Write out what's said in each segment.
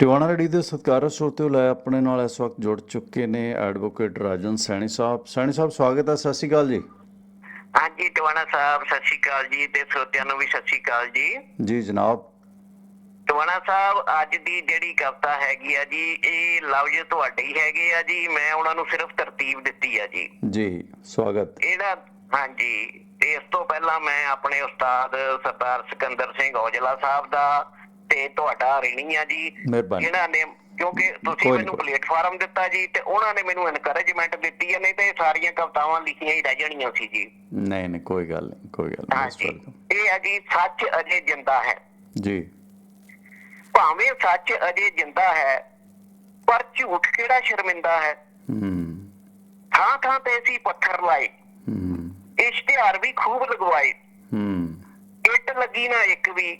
Tiwana ready ਦੇ ਸਤਿਕਾਰਤ ਸਰੋਤਿਓ ਲੈ ਆਪਣੇ ਨਾਲ ਇਸ ਵਕਤ ਜੁੜ ਚੁੱਕੇ ਨੇ ਐਡਵੋਕੇਟ ਰਾਜਨ ਸੈਣੀ ਸਾਹਿਬ। ਸੈਣੀ ਸਾਹਿਬ ਸਵਾਗਤ ਹੈ ਸਤਿ ਸ਼੍ਰੀ ਅਕਾਲ ਜੀ। ਹਾਂਜੀ ਟਵਾਣਾ ਸਾਹਿਬ ਸਤਿ ਸ਼੍ਰੀ ਅਕਾਲ ਜੀ ਤੇ ਸਰੋਤਿਆਂ ਨੂੰ ਵੀ ਸਤਿ ਸ਼੍ਰੀ ਅਕਾਲ ਜੀ। ਜੀ ਜਨਾਬ। ਟਵਾਣਾ ਸਾਹਿਬ ਅੱਜ ਦੀ ਜਿਹੜੀ ਕਵਿਤਾ ਹੈਗੀ ਆ ਜੀ ਇਹ ਲਫ਼ਜ਼ ਤੁਹਾਡੇ ਹੀ ਹੈਗੇ ਆ ਜੀ ਮੈਂ ਉਹਨਾਂ ਨੂੰ ਸਿਰਫ ਤਰਤੀਬ ਦਿੱਤੀ ਆ ਜੀ। ਜੀ ਸਵਾਗਤ। ਇਹਦਾ ਹਾਂਜੀ ਤੇ ਇਸ ਤੋਂ ਪਹਿਲਾਂ ਮੈਂ ਆਪਣੇ ਉਸਤਾਦ ਸਰਦਾਰ ਸਿਕੰਦਰ ਸਿੰਘ ਔਜਲਾ ਸਾਹਿਬ ਦਾ ਤੇ ਤੁਹਾਡਾ ਰਿਣੀ ਆ ਜੀ। ਮਿਹਰਬਾਨੀ। ਜਿਨ੍ਹਾਂ ਨੇ ਕਿਉਂਕਿ ਤੁਸੀਂ ਕੋਈ ਨੀ, ਮੈਨੂੰ ਕੋਈ। ਪਲੇਟਫਾਰਮ ਦਿੱਤਾ ਜੀ ਤੇ ਉਹਨਾਂ ਨੇ ਮੈਨੂੰ ਐਨਕਰੇਜਮੈਂਟ ਦਿੱਤੀ ਹੈ ਨਹੀਂ ਤੇ ਇਹ ਸਾਰੀਆਂ ਕਵਿਤਾਵਾਂ ਲਿਖੀਆਂ ਹੀ ਰਹਿ ਜਾਣੀਆਂ ਸੀ ਜੀ। ਨਹੀਂ ਨਹੀਂ ਕੋਈ ਗੱਲ ਨਹੀਂ ਕੋਈ ਗੱਲ ਨਹੀਂ most ਹਾਂਜੀ welcome। ਇਹ ਹੈ ਜੀ ਸੱਚ ਅਜੇ ਜਿੰਦਾ ਹੈ। ਜੀ। ਭਾਵੇਂ ਸੱਚ ਅਜੇ ਜਿੰਦਾ ਹੈ ਪਰ ਝੂਠ ਕਿਹੜਾ ਸ਼ਰਮਿੰਦਾ ਹੈ? ਹੂੰ। ਥਾਂ ਥਾਂ ਤੇ ਸੀ ਪੱਥਰ ਲਾਏ। ਹੂੰ। ਇਸ਼ਤਿਹਾਰ ਵੀ ਖੂਬ ਲਗਵਾਏ। ਹੂੰ। ਇੱਟ ਲੱਗੀ ਨਾ ਇੱਕ ਵੀ।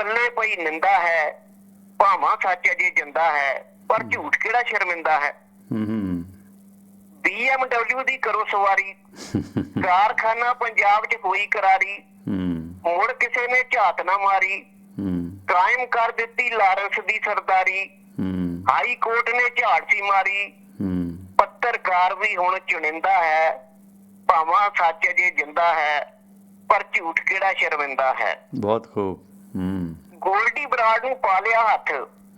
ਪੱਲੇ ਪਈ ਨਿੰਦਾ ਹੈ ਭਾਵਾਂ ਸੱਚ ਅਜੇ ਜਿੰਦਾ ਹੈ ਪਰ ਝੂਠ ਕਿਹੜਾ ਸ਼ਰਮਿੰਦਾ ਹੈ? ਹੂੰ ਹੂੰ। BMW ਦੀ ਕਰੋ ਸਵਾਰੀ। ਕਾਰਖਾਨਾ ਪੰਜਾਬ 'ਚ ਹੋਈ ਕਰਾਰੀ। ਹੂੰ। ਮੁੜ ਕਿਸੇ ਨੇ ਝਾਤ ਨਾ ਮਾਰੀ। ਹੂੰ। ਕਾਇਮ ਕਰ ਦਿੱਤੀ ਲਾਰੈਂਸ ਦੀ ਸਰਦਾਰੀ। ਹੂੰ। ਹਾਈ ਕੋਰਟ ਨੇ ਝਾੜ ਸੀ ਮਾਰੀ। ਹੂੰ। ਪੱਤਰਕਾਰ ਵੀ ਹੁਣ ਚੁਣਿੰਦਾ ਹੈ। ਭਾਵਾਂ ਸੱਚ ਅਜੇ ਜਿੰਦਾ ਹੈ ਪਰ ਝੂਠ ਕਿਹੜਾ ਸ਼ਰਮਿੰਦਾ ਹੈ? ਬਹੁਤ ਖੂਬ। ਗੋਲਡੀ ਬਰਾਡ ਨੂੰ ਪਾ ਲਿਆ ਹੱਥ।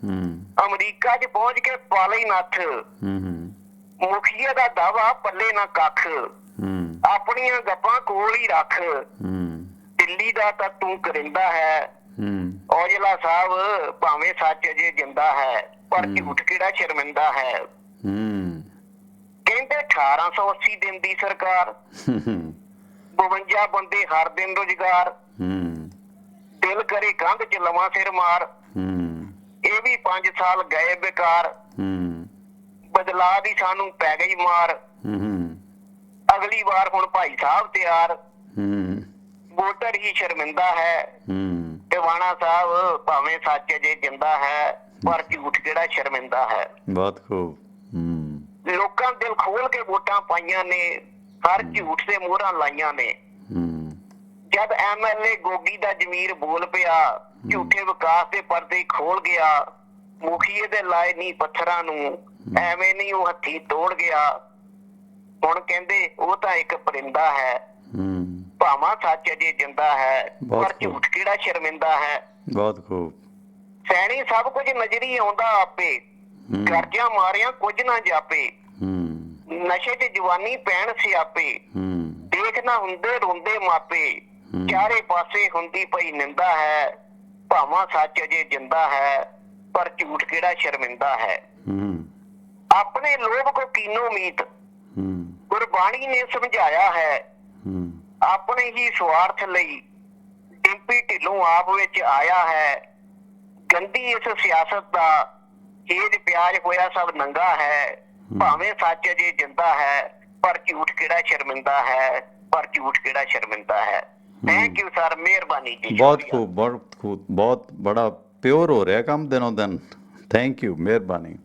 ਹੂੰ। ਅਮਰੀਕਾ 'ਚ ਪਹੁੰਚ ਕੇ ਪਾ ਲਈ ਨੱਥ। ਹੂੰ ਹੂੰ। ਮੁਖੀਆ ਦਾ ਦਾਵਾ ਪੱਲੇ ਨਾ ਕੱਖ। ਹੂੰ। ਆਪਣੀਆਂ ਗੱਪਾਂ ਕੋਲ ਹੀ ਰੱਖ। ਹੂੰ। ਦਿੱਲੀ ਦਾ ਤਾਂ ਤੂੰ ਕਰਿੰਦਾ ਹੈ। ਹੂੰ। ਔਜਲਾ ਸਾਹਿਬ ਭਾਵੇਂ ਸੱਚ ਅਜੇ ਜਿੰਦਾ ਹੈ ਪਰ ਝੂਠ ਕਿਹੜਾ ਸ਼ਰਮਿੰਦਾ ਹੈ? ਹੂੰ। ਕਹਿੰਦੇ 1880 ਦਿਨ ਦੀ ਸਰਕਾਰ। ਹੂੰ 52 ਬੰਦੇ ਹਰ ਦਿਨ ਰੁਜ਼ਗਾਰ। ਹੂੰ। ਕਰੇ ਕੰਧ ਚ ਲਵਾਂ ਸਿਰ ਮਾਰ। ਹੂੰ। ਇਹ ਵੀ 5 ਸਾਲ ਗਏ ਬੇਕਾਰ। ਹੂੰ। ਬਦਲਾ ਦੀ ਸਾਨੂੰ ਪੈ ਗਈ ਮਾਰ। ਹੂੰ। ਅਗਲੀ ਵਾਰ ਹੁਣ ਭਾਈ ਸਾਹਿਬ ਤਿਆਰ। ਹੂੰ। ਵੋਟਰ ਹੀ ਸ਼ਰਮਿੰਦਾ ਹੈ। ਹੂੰ। ਟਿਵਾਣਾ ਸਾਹਿਬ ਭਾਵੇਂ ਸੱਚ ਜੇ ਜਿੰਦਾ ਹੈ ਪਰ ਝੂਠ ਕਿਹੜਾ ਸ਼ਰਮਿੰਦਾ ਹੈ। ਬਹੁਤ ਖੂਬ। ਹੂੰ। ਲੋਕਾਂ ਦਿਲ ਖੋਲ ਕੇ ਵੋਟਾਂ ਪਾਈਆਂ ਨੇ। ਹਰ ਝੂਠ ਤੇ ਮੋਹਰਾਂ ਲਾਈਆਂ ਨੇ। ਜਦ ਐਮਐਲਏ ਗੋਗੀ ਦਾ ਜ਼ਮੀਰ ਬੋਲ ਪਿਆ ਝੂਠੇ ਵਿਕਾਸ ਦੇ ਪਰਦੇ ਖੋਲ ਗਿਆ ਮੁਖੀਏ ਦੇ ਲਾਏ ਨਹੀਂ ਪੱਥਰਾਂ ਨੂੰ ਐਵੇਂ ਨਹੀਂ ਉਹ ਹੱਥੀ ਤੋੜ ਗਿਆ। ਹੁਣ ਕਹਿੰਦੇ ਉਹ ਤਾਂ ਇੱਕ ਪਰਿੰਦਾ ਹੈ। ਹੂੰ। ਭਾਵਾਂ ਸੱਚ ਅਜੇ ਜਿੰਦਾ ਹੈ ਪਰ। ਝੂਠ ਕਿਹੜਾ ਸ਼ਰਮਿੰਦਾ ਹੈ? ਬਹੁਤ ਖੂਬ। ਸੈਣੀ ਸਭ ਕੁਝ ਨਜ਼ਰੀ ਆਉਂਦਾ ਆਪੇ ਹੂੰ। ਕਰਜ਼ਾ ਮਾਰਿਆ ਕੁਝ ਨਾ ਜਾਪੇ। ਹੂੰ। ਨਸ਼ੇ ਤੇ ਜਵਾਨੀ ਪੈਣ ਸਿਆਪੇ। ਹੂੰ। ਦੇਖਣਾ ਹੁੰਦੇ ਰੋਂਦੇ ਮਾਪੇ। ਚਾਰੇ ਪਾਸੇ ਹੁੰਦੀ ਪਈ ਨਿੰਦਾ ਹੈ ਭਾਵਾਂ ਸੱਚ ਅਜੇ ਜਿੰਦਾ ਹੈ ਪਰ ਝੂਠ ਕਿਹੜਾ ਸ਼ਰਮਿੰਦਾ ਹੈ? ਹੂੰ। ਆਪਣੇ ਲੋਭ ਕੋ ਕੀਨੋ ਮੀਤ? ਹੂੰ। ਗੁਰਬਾਣੀ ਨੇ ਸਮਝਾਇਆ ਹੈ ਹੂੰ। ਆਪਣੇ ਹੀ ਸਵਾਰਥ ਲਈ ਡਿੰਪੀ ਢਿੱਲੋਂ ਆਪ ਵਿੱਚ ਆਇਆ ਹੈ। ਗੰਦੀ ਇਸ ਸਿਆਸਤ ਦਾ ਹੇਜ ਪਿਆਜ ਹੋਇਆ ਸਭ ਨੰਗਾ ਹੈ। ਭਾਵੇਂ ਸੱਚ ਅਜੇ ਜਿੰਦਾ ਹੈ ਪਰ ਝੂਠ ਕਿਹੜਾ ਸ਼ਰਮਿੰਦਾ ਹੈ? ਪਰ ਝੂਠ ਕਿਹੜਾ ਸ਼ਰਮਿੰਦਾ ਹੈ? ਥੈਂਕ ਯੂ ਸਰ ਮਿਹਰਬਾਨੀ ਜੀ ਬਹੁਤ। ਖੂਬ ਬਹੁਤ ਖੂਬ ਬਹੁਤ ਬੜਾ ਪਿਓਰ ਹੋ ਰਿਹਾ ਕੰਮ ਦਿਨੋਂ ਦਿਨ ਥੈਂਕ ਯੂ ਮਿਹਰਬਾਨੀ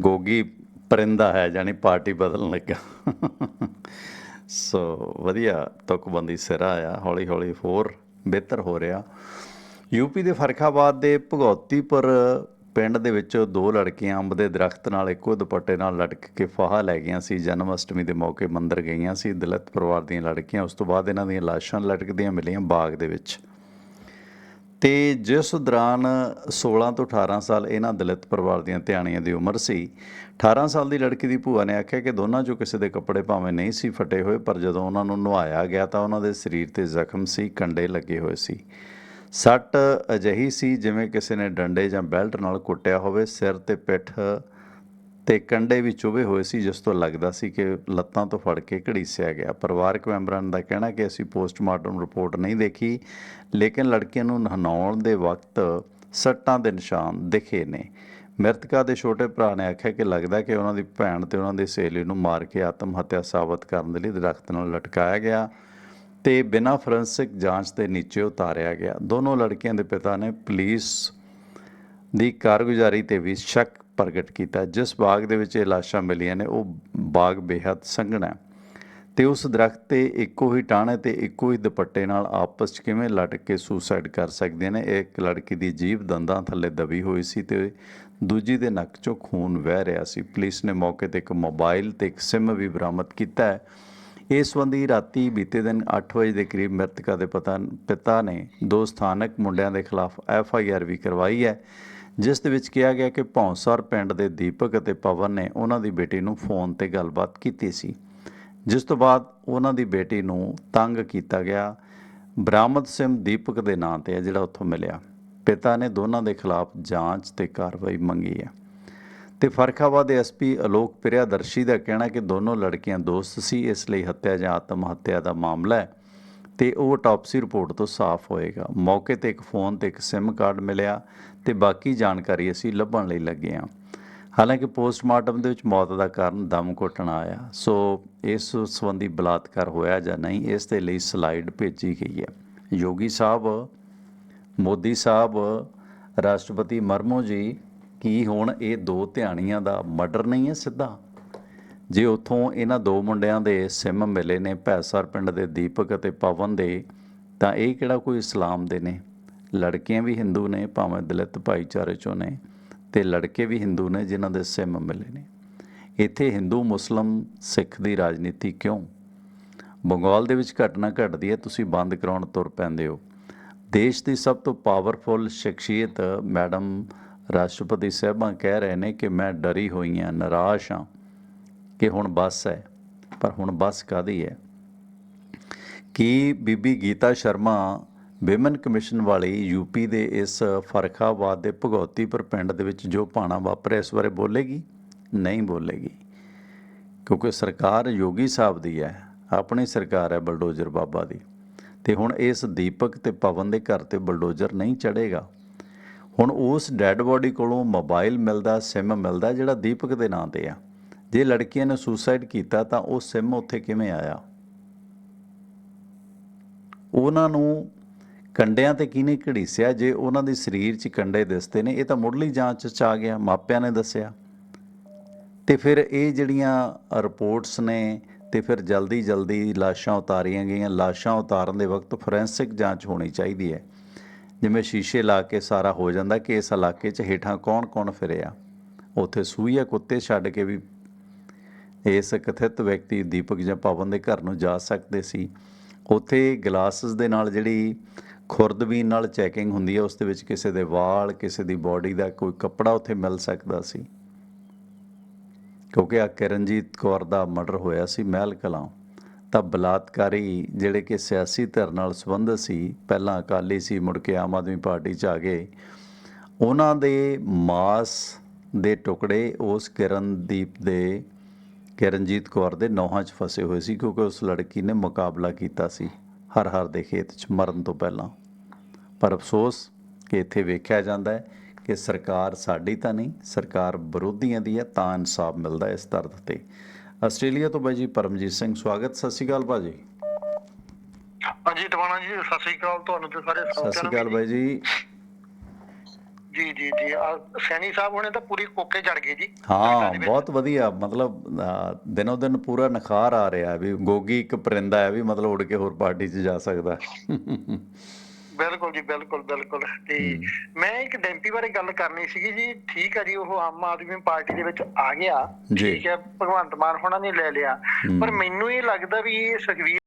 ਗੋਗੀ ਪਰਿੰਦਾ ਹੈ ਜਾਨੀ ਪਾਰਟੀ ਬਦਲਣ ਲੱਗਾ ਸੋ ਵਧੀਆ ਤੁਕਬੰਦੀ ਸਿਰਾ ਆਇਆ ਹੌਲੀ ਹੌਲੀ ਹੋਰ ਬਿਹਤਰ ਹੋ ਰਿਹਾ ਯੂਪੀ ਦੇ ਫਰਖਾਬਾਦ ਦੇ ਭਗੌਤੀਪੁਰ ਪਿੰਡ ਦੇ ਵਿੱਚ ਦੋ ਲੜਕੀਆਂ ਅੰਬ ਦੇ ਦਰਖਤ ਨਾਲ ਇੱਕੋ ਦੁਪੱਟੇ ਨਾਲ ਲਟਕ ਕੇ ਫਾਹਾ ਲੈ ਗਈਆਂ ਸੀ। ਜਨਮ ਅਸ਼ਟਮੀ ਦੇ ਮੌਕੇ ਮੰਦਰ ਗਈਆਂ ਸੀ। ਦਲਿਤ ਪਰਿਵਾਰ ਦੀਆਂ ਲੜਕੀਆਂ ਉਸ ਤੋਂ ਬਾਅਦ ਇਹਨਾਂ ਦੀਆਂ ਲਾਸ਼ਾਂ ਲਟਕਦੀਆਂ ਮਿਲੀਆਂ ਬਾਗ ਦੇ ਵਿੱਚ। ਤੇ ਜਿਸ ਦੌਰਾਨ 16 ਤੋਂ 18 ਸਾਲ ਇਹਨਾਂ ਦਲਿਤ ਪਰਿਵਾਰ ਦੀਆਂ ਧਿਆਣੀਆਂ ਦੀ ਉਮਰ ਸੀ 18 ਸਾਲ ਦੀ ਲੜਕੀ ਦੀ ਭੂਆ ਨੇ ਆਖਿਆ ਕਿ ਦੋਨਾਂ ਚੋਂ ਕਿਸੇ ਦੇ ਕੱਪੜੇ ਭਾਵੇਂ ਨਹੀਂ ਸੀ ਫਟੇ ਹੋਏ, ਪਰ ਜਦੋਂ ਉਹਨਾਂ ਨੂੰ ਨਵਾਇਆ ਗਿਆ ਤਾਂ ਉਹਨਾਂ ਦੇ ਸਰੀਰ ਤੇ ਜ਼ਖਮ ਸੀ, ਕੰਡੇ ਲੱਗੇ ਹੋਏ ਸੀ। ਸੱਟ ਅਜਿਹੀ ਸੀ ਜਿਵੇਂ ਕਿਸੇ ਨੇ ਡੰਡੇ ਜਾਂ ਬੈਲਟ ਨਾਲ ਕੁੱਟਿਆ ਹੋਵੇ, ਸਿਰ ਤੇ ਪਿੱਠ ਤੇ ਕੰਡੇ ਵੀ ਚੁਭੇ ਹੋਏ ਸੀ, ਜਿਸ ਤੋਂ ਲੱਗਦਾ ਸੀ ਕਿ ਲੱਤਾਂ ਤੋਂ ਫੜ ਕੇ ਘੜੀਸਿਆ ਗਿਆ। ਪਰਿਵਾਰਕ ਮੈਂਬਰਾਂ ਦਾ ਕਹਿਣਾ ਕਿ ਅਸੀਂ ਪੋਸਟਮਾਰਟਮ ਰਿਪੋਰਟ ਨਹੀਂ ਦੇਖੀ, ਲੇਕਿਨ ਲੜਕੀਆਂ ਨੂੰ ਨਹਾਉਣ ਦੇ ਵਕਤ ਸੱਟਾਂ ਦੇ ਨਿਸ਼ਾਨ ਦਿਖੇ ਨੇ। ਮ੍ਰਿਤਕਾ ਦੇ ਛੋਟੇ ਭਰਾ ਨੇ ਆਖਿਆ ਕਿ ਲੱਗਦਾ ਕਿ ਉਹਨਾਂ ਦੀ ਭੈਣ ਤੇ ਉਹਨਾਂ ਦੀ ਸਹੇਲੀ ਨੂੰ ਮਾਰ ਕੇ ਆਤਮ ਹੱਤਿਆ ਸਾਬਤ ਕਰਨ ਦੇ ਲਈ ਦਰਖਤ ਨਾਲ ਲਟਕਾਇਆ ਗਿਆ। ਤੇ ਬਿਨਾਂ ਫੋਰੈਂਸਿਕ ਜਾਂਚ ਦੇ ਨੀਚੇ ਉਤਾਰਿਆ ਗਿਆ। ਦੋਨੋਂ ਲੜਕੀਆਂ ਦੇ ਪਿਤਾ ਨੇ ਪੁਲਿਸ ਦੀ ਕਾਰਗੁਜ਼ਾਰੀ ਤੇ ਵੀ ਸ਼ੱਕ ਪ੍ਰਗਟ ਕੀਤਾ। ਜਿਸ ਬਾਗ ਦੇ ਵਿੱਚ ਇਹ ਲਾਸ਼ਾਂ ਮਿਲੀਆਂ ਨੇ, ਉਹ ਬਾਗ ਬੇहद ਸੰਘਣਾ ਹੈ। ਤੇ ਉਸ ਦਰਖਤ ਤੇ ਇੱਕੋ ਹੀ ਟਾਹਣੇ ਤੇ ਇੱਕੋ ਹੀ ਦੁਪੱਟੇ ਨਾਲ ਆਪਸ 'ਚ ਕਿਵੇਂ ਲਟਕ ਕੇ ਸੁਸਾਈਡ ਕਰ ਸਕਦੇ ਨੇ ਇੱਕ ਲੜਕੀ ਦੀ ਜੀਭ ਦੰਦਾਂ ਥੱਲੇ ਦਬੀ ਹੋਈ ਸੀ ਤੇ ਦੂਜੀ ਦੇ ਨੱਕ 'ਚੋਂ ਖੂਨ ਵਹਿ ਰਿਹਾ ਸੀ। ਪੁਲਿਸ ਨੇ ਮੌਕੇ ਤੇ ਇੱਕ ਮੋਬਾਈਲ ਤੇ ਇੱਕ ਸਿਮ ਵੀ ਬਰਾਮਦ ਕੀਤਾ ਹੈ। ਇਸ ਸੰਬੰਧੀ ਰਾਤੀ ਬੀਤੇ ਦਿਨ 8 ਵਜੇ ਦੇ ਕਰੀਬ ਮ੍ਰਿਤਕਾ ਦੇ ਪਤਾ ਪਿਤਾ ਨੇ ਦੋ ਸਥਾਨਕ ਮੁੰਡਿਆਂ ਦੇ ਖਿਲਾਫ ਐਫ ਆਈ ਆਰ ਵੀ ਕਰਵਾਈ ਹੈ, ਜਿਸ ਦੇ ਵਿੱਚ ਕਿਹਾ ਗਿਆ ਕਿ ਭੌਂਸਰ ਪਿੰਡ ਦੇ ਦੀਪਕ ਅਤੇ ਪਵਨ ਨੇ ਉਹਨਾਂ ਦੀ ਬੇਟੀ ਨੂੰ ਫੋਨ ਤੇ ਗੱਲਬਾਤ ਕੀਤੀ ਸੀ। ਜਿਸ ਤੋਂ ਬਾਅਦ ਉਹਨਾਂ ਦੀ ਬੇਟੀ ਨੂੰ ਤੰਗ ਕੀਤਾ ਗਿਆ। ਬਰਾਮਦ ਸਿੰਘ ਦੀਪਕ ਦੇ ਨਾਂ ਤੇ ਹੈ ਜਿਹੜਾ ਉੱਥੋਂ ਮਿਲਿਆ। ਪਿਤਾ ਨੇ ਦੋਨਾਂ ਦੇ ਖਿਲਾਫ ਜਾਂਚ ਤੇ ਕਾਰਵਾਈ ਮੰਗੀ ਹੈ। ਤੇ ਫਰਖਾਬਾਦ ਦੇ ਐਸਪੀ ਅਲੋਕ ਪ੍ਰਿਆਦਰਸ਼ੀ ਦਾ ਕਹਿਣਾ ਕਿ ਦੋਨੋਂ ਲੜਕੀਆਂ ਦੋਸਤ ਸੀ, ਇਸ ਲਈ ਹੱਤਿਆ ਜਾਂ ਆਤਮ ਹੱਤਿਆ ਦਾ ਮਾਮਲਾ ਹੈ ਤੇ ਉਹ ਆਟੋਪਸੀ ਰਿਪੋਰਟ ਤੋਂ ਸਾਫ਼ ਹੋਏਗਾ। ਮੌਕੇ ਤੇ ਇੱਕ ਫੋਨ ਤੇ ਇੱਕ ਸਿਮ ਕਾਰਡ ਮਿਲਿਆ ਤੇ ਬਾਕੀ ਜਾਣਕਾਰੀ ਅਸੀਂ ਲੱਭਣ ਲਈ ਲੱਗੇ ਹਾਂ। ਹਾਲਾਂਕਿ ਪੋਸਟਮਾਰਟਮ ਦੇ ਵਿੱਚ ਮੌਤ ਦਾ ਕਾਰਨ ਦਮ ਘੁੱਟਣਾ ਆਇਆ। ਸੋ ਇਸ ਸੰਬੰਧੀ ਬਲਾਤਕਾਰ ਹੋਇਆ ਜਾਂ ਨਹੀਂ, ਇਸ ਦੇ ਲਈ ਸਲਾਈਡ ਭੇਜੀ ਗਈ ਹੈ। ਯੋਗੀ ਸਾਹਿਬ, ਮੋਦੀ ਸਾਹਿਬ, ਰਾਸ਼ਟਰਪਤੀ ਮਰਮੋ ਜੀ ਕੀ ਹੁਣ ਇਹ ਦੋ ਧਿਆਣੀਆਂ ਦਾ ਮਰਡਰ ਨਹੀਂ ਹੈ ਸਿੱਧਾ? ਜੇ ਉੱਥੋਂ ਇਹਨਾਂ ਦੋ ਮੁੰਡਿਆਂ ਦੇ ਸਿਮ ਮਿਲੇ ਨੇ ਭੈਸਰ ਪਿੰਡ ਦੇ ਦੀਪਕ ਅਤੇ ਪਵਨ ਦੇ, ਤਾਂ ਇਹ ਕਿਹੜਾ ਕੋਈ ਇਸਲਾਮ ਦੇ ਨੇ? ਲੜਕੀਆਂ ਵੀ ਹਿੰਦੂ ਨੇ, ਭਾਵੇਂ ਦਲਿਤ ਭਾਈਚਾਰੇ ਚੋਂ ਨੇ, ਤੇ ਲੜਕੇ ਵੀ ਹਿੰਦੂ ਨੇ ਜਿਨ੍ਹਾਂ ਦੇ ਸਿਮ ਮਿਲੇ ਨੇ। ਇੱਥੇ ਹਿੰਦੂ ਮੁਸਲਮ ਸਿੱਖ ਦੀ ਰਾਜਨੀਤੀ ਕਿਉਂ? ਬੰਗਾਲ ਦੇ ਵਿੱਚ ਘਟਨਾ ਘਟਦੀ ਹੈ, ਤੁਸੀਂ ਬੰਦ ਕਰਾਉਣ ਤੁਰ ਪੈਂਦੇ ਹੋ। ਦੇਸ਼ ਦੀ ਸਭ ਤੋਂ ਪਾਵਰਫੁਲ ਸ਼ਖਸੀਅਤ ਮੈਡਮ ਰਾਸ਼ਟਰਪਤੀ ਸਾਹਿਬਾਂ ਕਹਿ ਰਹੇ ਨੇ ਕਿ ਮੈਂ ਡਰੀ ਹੋਈ ਹਾਂ ਨਿਰਾਸ਼ ਹਾਂ ਕਿ ਹੁਣ ਬਸ ਹੈ। ਪਰ ਹੁਣ ਬਸ ਕਾਦੀ ਹੈ? ਕੀ ਬੀਬੀ ਗੀਤਾ ਸ਼ਰਮਾ ਵਿਮਨ ਕਮਿਸ਼ਨ ਵਾਲੀ ਯੂਪੀ ਦੇ ਇਸ ਫਰਖਾਬਾਦ ਦੇ ਭਗੌਤੀਪੁਰ ਪਿੰਡ ਦੇ ਵਿੱਚ ਜੋ ਭਾਣਾ ਵਾਪਰਿਆ, ਇਸ ਬਾਰੇ ਬੋਲੇਗੀ? ਨਹੀਂ ਬੋਲੇਗੀ। ਕਿਉਂਕਿ ਸਰਕਾਰ ਯੋਗੀ ਸਾਹਿਬ ਦੀ ਹੈ, ਆਪਣੀ ਸਰਕਾਰ ਹੈ ਬਲਡੋਜ਼ਰ ਬਾਬਾ ਦੀ। ਤੇ ਹੁਣ ਇਸ ਦੀਪਕ ਤੇ ਪਵਨ ਦੇ ਘਰ ਤੇ ਬਲਡੋਜ਼ਰ ਨਹੀਂ ਚੜੇਗਾ ਹੁਣ ਉਸ ਡੈੱਡ ਬੋਡੀ ਕੋਲੋਂ ਮੋਬਾਈਲ ਮਿਲਦਾ, ਸਿਮ ਮਿਲਦਾ ਜਿਹੜਾ ਦੀਪਕ ਦੇ ਨਾਂ ਤੇ ਆ। ਜੇ ਲੜਕੀਆਂ ਨੇ ਸੁਸਾਈਡ ਕੀਤਾ ਤਾਂ ਉਹ ਸਿਮ ਉੱਥੇ ਕਿਵੇਂ ਆਇਆ? ਉਹਨਾਂ ਨੂੰ ਕੰਡਿਆਂ ਤੇ ਕਿਹਨੇ ਘੜੀਸਿਆ? ਜੇ ਉਹਨਾਂ ਦੇ ਸਰੀਰ 'ਚ ਕੰਡੇ ਦਿਸਦੇ ਨੇ, ਇਹ ਤਾਂ ਮੁੱਢਲੀ ਜਾਂਚ 'ਚ ਆ ਗਿਆ, ਮਾਪਿਆਂ ਨੇ ਦੱਸਿਆ। ਤੇ ਫਿਰ ਇਹ ਜਿਹੜੀਆਂ ਰਿਪੋਰਟਸ ਨੇ, ਤੇ ਫਿਰ ਜਲਦੀ ਜਲਦੀ ਲਾਸ਼ਾਂ ਉਤਾਰੀਆਂ ਗਈਆਂ। ਲਾਸ਼ਾਂ ਉਤਾਰਨ ਦੇ ਵਕਤ ਫੋਰੈਂਸਿਕ ਜਾਂਚ ਹੋਣੀ ਚਾਹੀਦੀ ਹੈ। ਜਿਵੇਂ ਸ਼ੀਸ਼ੇ ਲਾ ਕੇ ਸਾਰਾ ਹੋ ਜਾਂਦਾ ਕਿ ਇਸ ਇਲਾਕੇ 'ਚ ਹੇਠਾਂ ਕੌਣ-ਕੌਣ ਫਿਰਿਆ ਉੱਥੇ ਸੂਈਆ ਕੁੱਤੇ ਛੱਡ ਕੇ ਵੀ ਇਸ ਕਥਿਤ ਵਿਅਕਤੀ ਦੀਪਕ ਜਾਂ ਪਵਨ ਦੇ ਘਰ ਨੂੰ ਜਾ ਸਕਦੇ ਸੀ। ਉੱਥੇ ਗਲਾਸਸ ਦੇ ਨਾਲ ਜਿਹੜੀ ਖੁਰਦਬੀਨ ਨਾਲ ਚੈਕਿੰਗ ਹੁੰਦੀ ਹੈ ਉਸ ਦੇ ਵਿੱਚ ਕਿਸੇ ਦੇ ਵਾਲ, ਕਿਸੇ ਦੀ ਬਾਡੀ ਦਾ ਕੋਈ ਕੱਪੜਾ ਉੱਥੇ ਮਿਲ ਸਕਦਾ ਸੀ। ਕਿਉਂਕਿ ਆ ਕਿਰਨਜੀਤ ਕੌਰ ਦਾ ਮਰਡਰ ਹੋਇਆ ਸੀ ਮਹਿਲ ਕਲਾਂ। ਤਾਂ ਬਲਾਤਕਾਰੀ ਜਿਹੜੇ ਕਿ ਸਿਆਸੀ ਧਿਰ ਨਾਲ ਸੰਬੰਧਿਤ ਸੀ, ਪਹਿਲਾਂ ਅਕਾਲੀ ਸੀ, ਮੁੜ ਕੇ ਆਮ ਆਦਮੀ ਪਾਰਟੀ 'ਚ ਆ ਗਏ। ਉਹਨਾਂ ਦੇ ਮਾਸ ਦੇ ਟੁਕੜੇ ਉਸ ਕਿਰਨਦੀਪ ਦੇ, ਕਿਰਨਜੀਤ ਕੌਰ ਦੇ ਨੌਹਾਂ 'ਚ ਫਸੇ ਹੋਏ ਸੀ ਕਿਉਂਕਿ ਉਸ ਲੜਕੀ ਨੇ ਮੁਕਾਬਲਾ ਕੀਤਾ ਸੀ, ਹਰ ਹਰ ਦੇ ਖੇਤ 'ਚ ਮਰਨ ਤੋਂ ਪਹਿਲਾਂ। ਪਰ ਅਫਸੋਸ ਕਿ ਇੱਥੇ ਵੇਖਿਆ ਜਾਂਦਾ ਹੈ ਕਿ ਸਰਕਾਰ ਸਾਡੀ ਤਾਂ ਨਹੀਂ, ਸਰਕਾਰ ਵਿਰੋਧੀਆਂ ਦੀ ਹੈ, ਤਾਂ ਇਨਸਾਫ ਮਿਲਦਾ ਇਸ ਤਰਦ ਤੇ। ਆਸਟ੍ਰੇਲੀਆ ਤੋਂ ਬਾਈ ਜੀ ਪਰਮਜੀਤ ਸਿੰਘ ਸਵਾਗਤ ਸਤਿ ਸ਼੍ਰੀ ਅਕਾਲ ਭਾਜੀ। ਹਾਂਜੀ ਟਵਾਣਾ ਜੀ ਸਤਿ ਸ੍ਰੀ ਅਕਾਲ ਤੁਹਾਨੂੰ ਤੇ ਸਾਰੇ ਸਤਿ ਸ਼੍ਰੀ ਅਕਾਲ ਬਾਈ ਜੀ। ਜੀ ਜੀ ਜੀ ਸੈਣੀ ਸਾਹਿਬ ਹੁਣੇ ਤਾਂ ਪੂਰੀ ਕੋਕੇ ਚੜ ਗਏ ਜੀ। ਹਾਂ ਬਹੁਤ ਵਧੀਆ ਮਤਲਬ ਦਿਨੋਂ ਦਿਨ ਪੂਰਾ ਨਖਾਰ ਆ ਰਿਹਾ ਵੀ ਗੋਗੀ ਇੱਕ ਪਰਿੰਦਾ ਹੈ ਵੀ ਮਤਲਬ ਉੜ ਕੇ ਹੋਰ ਪਾਰਟੀ 'ਚ ਜਾ ਸਕਦਾ। ਬਿਲਕੁਲ ਜੀ ਬਿਲਕੁਲ ਬਿਲਕੁਲ। ਤੇ ਮੈਂ ਇੱਕ ਡੈਂਪੀ ਬਾਰੇ ਗੱਲ ਕਰਨੀ ਸੀਗੀ ਜੀ। ਠੀਕ ਹੈ ਜੀ ਉਹ ਆਮ ਆਦਮੀ ਪਾਰਟੀ ਦੇ ਵਿੱਚ ਆ ਗਿਆ। ਠੀਕ ਹੈ ਭਗਵੰਤ ਮਾਨ ਹੋਣਾ ਨੇ ਲੈ ਲਿਆ। ਪਰ ਮੈਨੂੰ ਇਹ ਲੱਗਦਾ ਵੀ ਇਹ ਸੁਖਵੀਰ